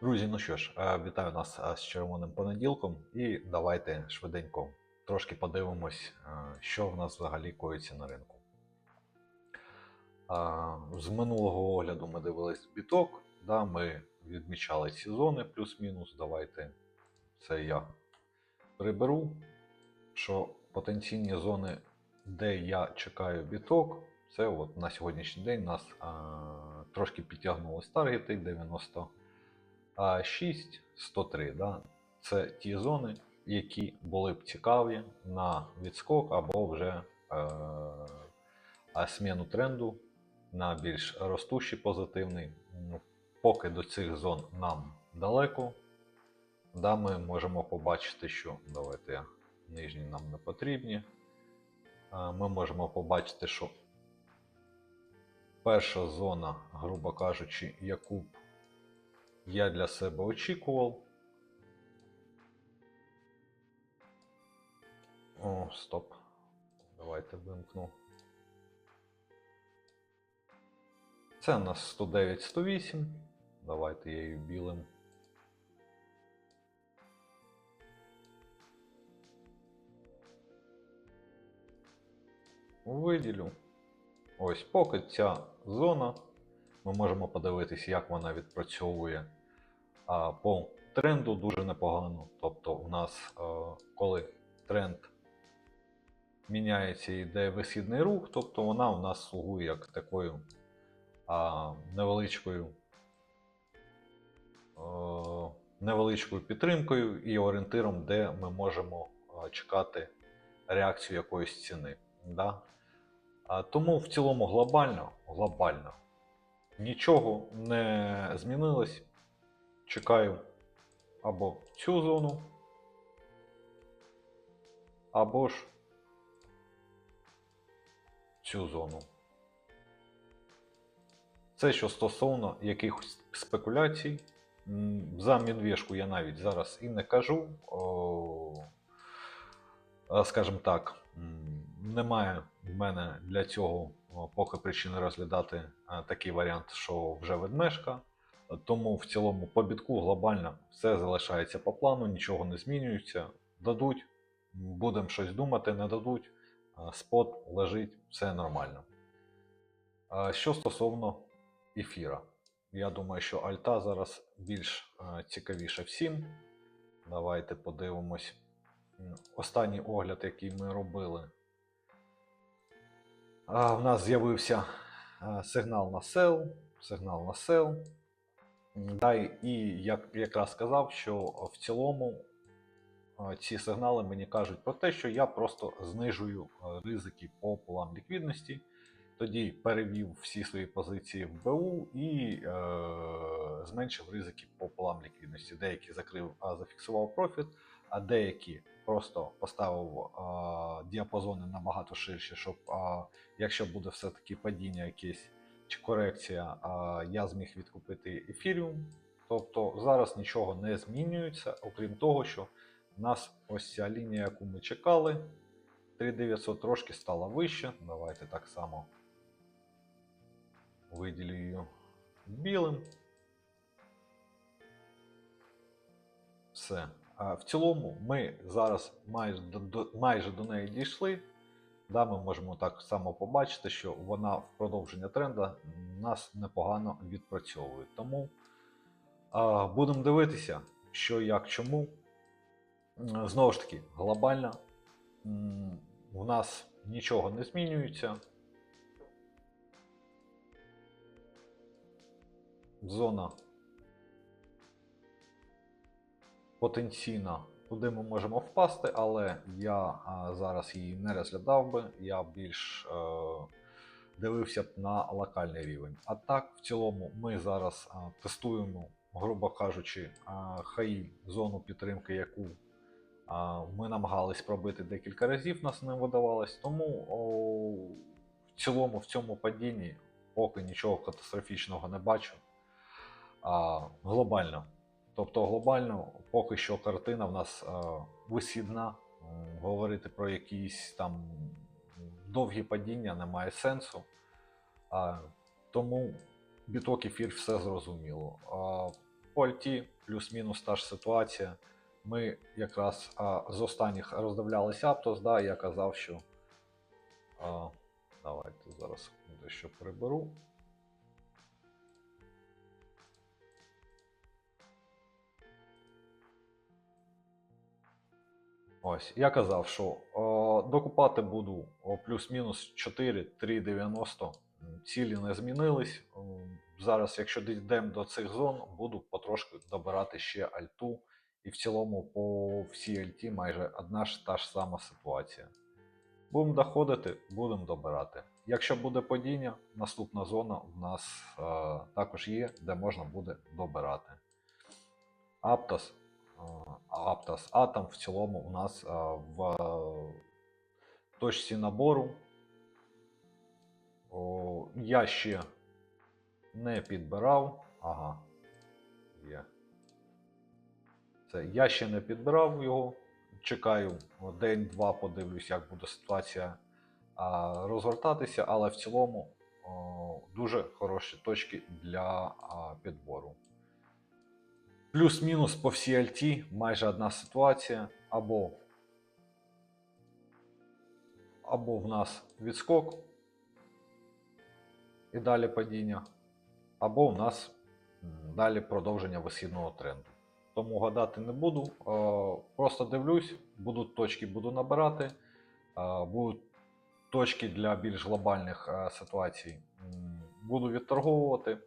Друзі, ну що ж, е, вітаю нас е, з червоним понеділком, і давайте швиденько трошки подивимось, е, що в нас взагалі коїться на ринку. З минулого огляду ми дивились біток, да, ми відмічали ці зони плюс-мінус. Давайте це я приберу. Що потенційні зони, де я чекаю біток, це от на сьогоднішній день нас трошки підтягнулись таргети 90. А 6, 103, да, це ті зони, які були б цікаві на відскок або вже е, зміну тренду на більш ростущий позитивний. Поки до цих зон нам далеко, да, ми можемо побачити, що давайте нижні нам не потрібні. Е, Ми можемо побачити, що перша зона, грубо кажучи, яку б я для себе очікував. О, стоп. Давайте вимкну. Це у нас 109-108. Давайте я її білим. Виділю. Ось поки ця зона. Ми можемо подивитись, як вона відпрацьовує по тренду дуже непогано. Тобто, у нас, е, коли тренд міняється і йде висідний рух, тобто вона у нас слугує як такою невеличкою, е, невеличкою підтримкою і орієнтиром, де ми можемо е, чекати реакцію якоїсь ціни. Да? Тому в цілому глобально, глобально нічого не змінилось. Чекаю або цю зону, або ж цю зону. Це що стосовно якихось спекуляцій. За медвежку я навіть зараз і не кажу. Скажімо так, немає в мене для цього поки причини розглядати такий варіант, що вже ведмежка. Тому в цілому по бітку глобально все залишається по плану, нічого не змінюється. Дадуть, будемо щось думати, не дадуть. Спот лежить, все нормально. Що стосовно ефіра, я думаю, що Альта зараз більш а, цікавіша всім. Давайте подивимось. Останній огляд, який ми робили. В нас з'явився сигнал на сел, сигнал на сел. Да, і- як якраз сказав, що в цілому ці сигнали мені кажуть про те, що я просто знижую ризики по полам ліквідності. Тоді перевів всі свої позиції в БУ і е, зменшив ризики по полам ліквідності. Деякі закрив, а зафіксував профіт, а деякі просто поставив а, діапазони набагато ширше, щоб а, якщо буде все-таки падіння якесь корекція, а, я зміг відкупити ефіріум. Тобто зараз нічого не змінюється, окрім того, що в нас ось ця лінія, яку ми чекали, 3900 трошки стала вище. Давайте так само виділю білим. Все. В цілому ми зараз майже до, майже до неї дійшли. Да, ми можемо так само побачити, що вона в продовження тренда нас непогано відпрацьовує. Тому а, будемо дивитися, що як чому. Знову ж таки, глобально в нас нічого не змінюється. Зона потенційна, куди ми можемо впасти, але я зараз її не розглядав би. Я більш е, дивився б на локальний рівень. А так, в цілому, ми зараз тестуємо, грубо кажучи, а, хаї зону підтримки, яку ми намагались пробити декілька разів, нас не видавалось. Тому о, в цілому в цьому падінні поки нічого катастрофічного не бачу. А, глобально. Тобто глобально поки що картина в нас е, висідна. Говорити про якісь там довгі падіння немає сенсу. Тому біток ефір все зрозуміло. По альті, плюс-мінус та ж ситуація. Ми якраз а, з останніх роздивлялися Аптос, да, я казав, що. А, давайте зараз дещо приберу. Ось, я казав, що о, докупати буду плюс-мінус 4, 3,90. Цілі не змінились. Зараз, якщо дійдемо до цих зон, буду потрошки добирати ще альту. І в цілому по всій альті майже одна ж та ж сама ситуація. Будемо доходити, будемо добирати. Якщо буде падіння, наступна зона в нас е, також є, де можна буде добирати. Аптос, Аптос Атом в цілому у нас в е, точці набору. Я ще не підбирав. Ага. Є. Це я ще не підбирав його. Чекаю день-два, подивлюсь, як буде ситуація розгортатися, але в цілому дуже хороші точки для підбору. Плюс-мінус по всій альті майже одна ситуація. Або, або в нас відскок і далі падіння, або в нас далі продовження висхідного тренду. Тому гадати не буду. Просто дивлюсь, будуть точки, буду набирати, будуть точки для більш глобальних е, ситуацій. Буду відторговувати.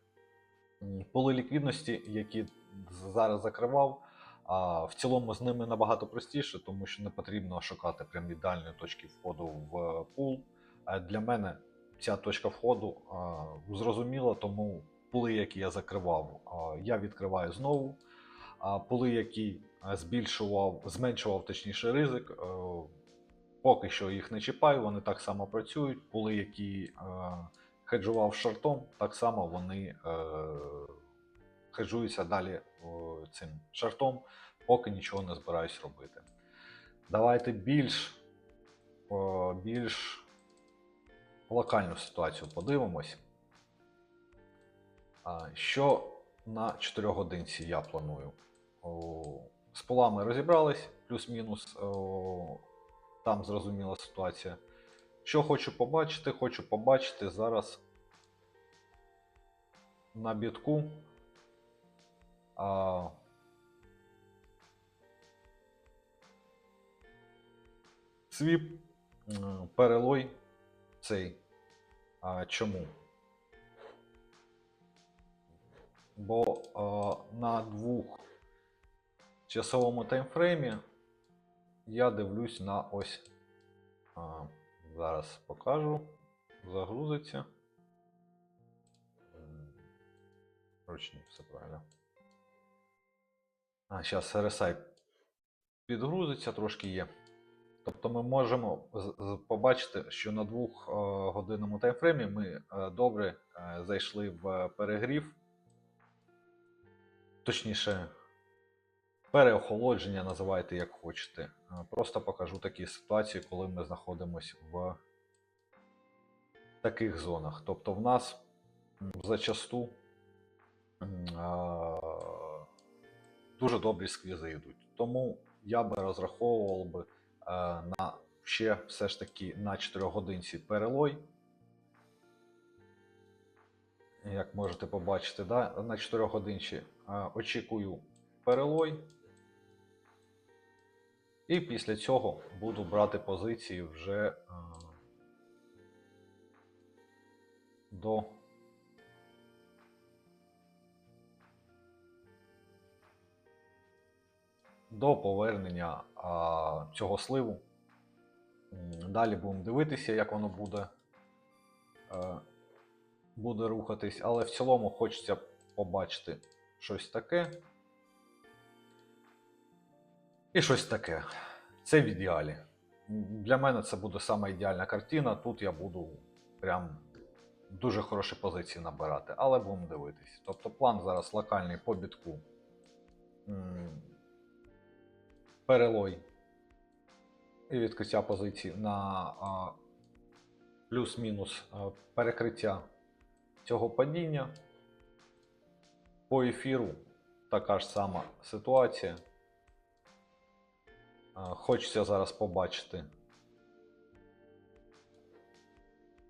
Поли ліквідності, які зараз закривав, в цілому з ними набагато простіше, тому що не потрібно шукати прям ідеальної точки входу в пул. Е, Для мене ця точка входу зрозуміла, тому пули, які я закривав, я відкриваю знову. А пули, які е, збільшував, зменшував точніше ризик, е, поки що їх не чіпаю, вони так само працюють. Пули, які хеджував шортом, так само вони е, хеджуються далі цим шортом, поки нічого не збираюсь робити. Давайте більш, о, більш локальну ситуацію подивимось. Що на 4 годинці я планую? З полами розібрались, плюс-мінус. Там зрозуміла ситуація. Що хочу побачити? Хочу побачити зараз на бітку. А, свіп, перелой цей. А, чому? Бо е, на двох часовому таймфреймі я дивлюсь на ось. А, зараз покажу. Загрузиться. Ручні, все правильно. А, зараз RSI підгрузиться, трошки є. Тобто ми можемо побачити, що на двох е, таймфреймі ми е, добре е, зайшли в перегрів. Точніше, переохолодження, називайте як хочете. Е, Просто покажу такі ситуації, коли ми знаходимося в таких зонах. Тобто в нас зачасту дуже добрі сквізи йдуть. Тому я би розраховував би е, на ще все ж таки на 4 годинці перелой. Як можете побачити, да? на 4 годинці е, очікую перелой. І після цього буду брати позиції вже е, до до повернення а, цього сливу. Далі будемо дивитися, як воно буде, е, буде рухатись, але в цілому хочеться побачити щось таке. І щось таке. Це в ідеалі. Для мене це буде саме ідеальна картина. Тут я буду прям дуже хороші позиції набирати, але будемо дивитись. Тобто план зараз локальний по бітку. Перелой і відкриття позицій на плюс-мінус перекриття цього падіння. По ефіру така ж сама ситуація. А, Хочеться зараз побачити.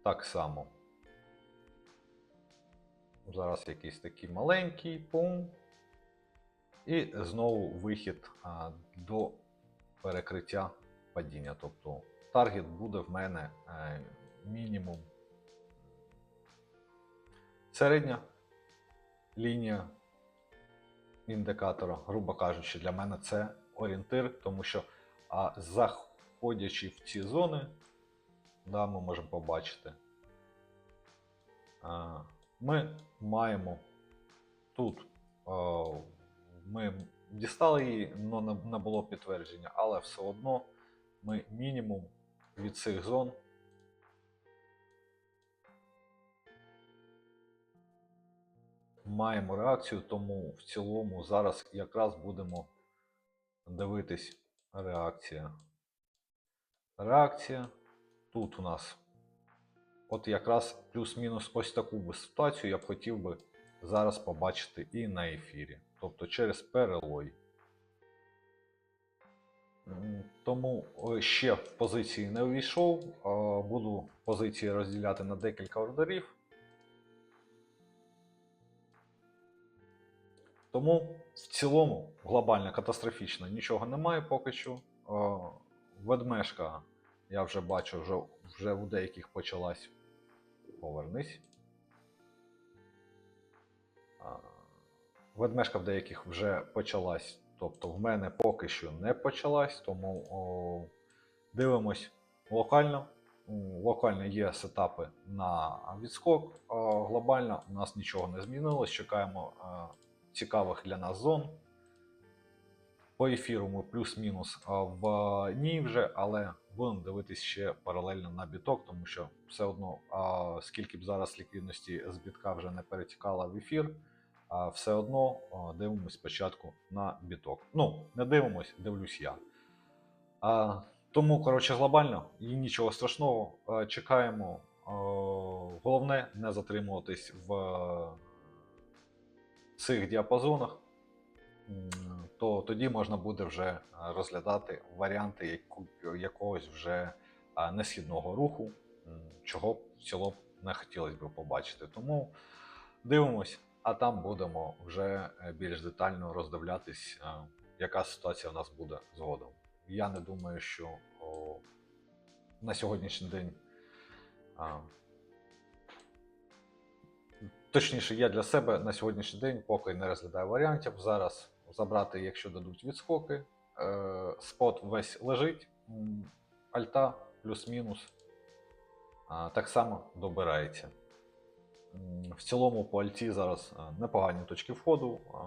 Так само. Зараз якийсь такий маленький пум. І знову вихід а, до перекриття падіння. Тобто таргет буде в мене е, мінімум. Середня лінія індикатора, грубо кажучи, для мене це орієнтир, тому що а, заходячи в ці зони, да, ми можемо побачити, ми маємо тут, ми дістали її, але не було підтвердження, але все одно ми мінімум від цих зон маємо реакцію, тому в цілому зараз якраз будемо дивитись реакція. Реакція. Тут у нас от якраз плюс-мінус ось таку би ситуацію я б хотів би зараз побачити і на ефірі. Тобто через перелой. Тому ще в позиції не увійшов. Буду позиції розділяти на декілька ордерів. Тому в цілому глобально катастрофічно нічого немає поки що. Е, Ведмешка, я вже бачу, вже, вже у деяких почалась. Повернись. А, Ведмешка в деяких вже почалась. Тобто в мене поки що не почалась, тому о, дивимось локально. Локально є сетапи на відскок. а Глобально у нас нічого не змінилось. Чекаємо е, цікавих для нас зон. По ефіру ми плюс-мінус в ній вже, але будемо дивитись ще паралельно на біток, тому що все одно, скільки б зараз ліквідності з бітка вже не перетікала в ефір, все одно дивимось спочатку на біток. Ну, не дивимось, дивлюсь я. Тому, коротше, глобально і нічого страшного. Чекаємо. Головне не затримуватись в цих діапазонах, то тоді можна буде вже е, розглядати варіанти якогось вже е, несхідного руху, чого в цілому не хотілося б побачити. Тому дивимось, а там будемо вже е, більш детально роздивлятись, яка ситуація в нас буде згодом. Я не думаю, що на сьогоднішній день. Точніше, я для себе на сьогоднішній день поки не розглядаю варіантів. Зараз забрати, якщо дадуть відскоки. Е, Спот весь лежить, альта плюс-мінус так само добирається. В цілому по альті зараз е, непогані точки входу. Е,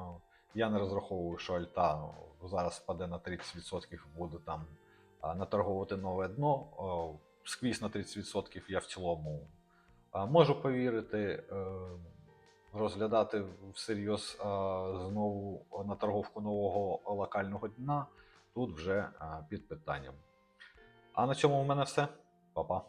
Я не розраховую, що альта ну, зараз впаде на 30%, буде там наторговувати нове дно. Сквіз на 30% я в цілому можу повірити, е, розглядати всерйоз знову на торговку нового локального дна тут вже під питанням. А на цьому в мене все. Па-па.